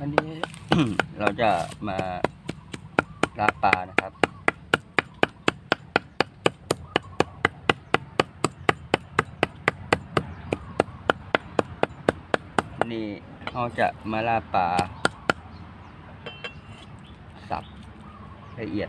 วันนี้ เราจะมาลาปลานะครับ นี่เราจะมาลาปลาสับละเอียด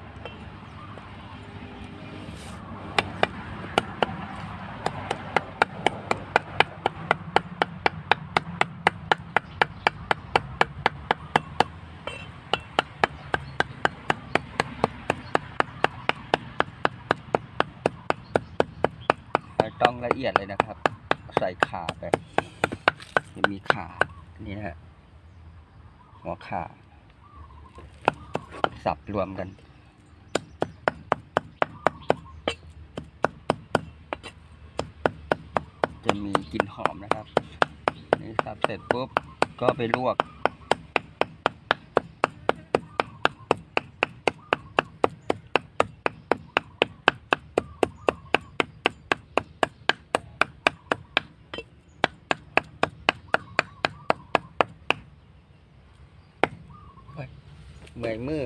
ต้องละเอียดเลยนะครับ ใส่ขาไปจะมีขานี่นะฮะหัวขาสับรวมกัน จะมีกลิ่นหอมนะครับ นี่สับเสร็จปุ๊บก็ไปลวก เมื่อยมือ